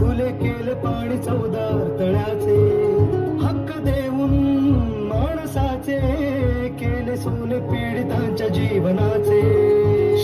खुले केले पाणी चौदार तळ्याचे. हक्क देऊन माणसाचे केले सोने पीडितांच्या जीवनाचे.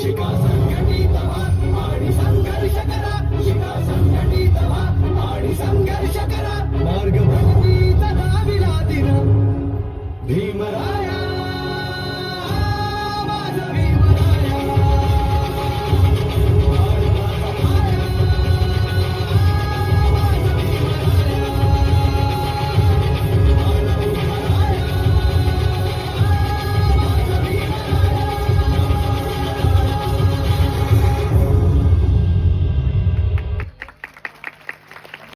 शिका संघटित आणि संघर्ष करा. शिका संघटित व्हा आणि संघर्ष करा. मार्ग भक्तीचा दाविला दिन भीमरा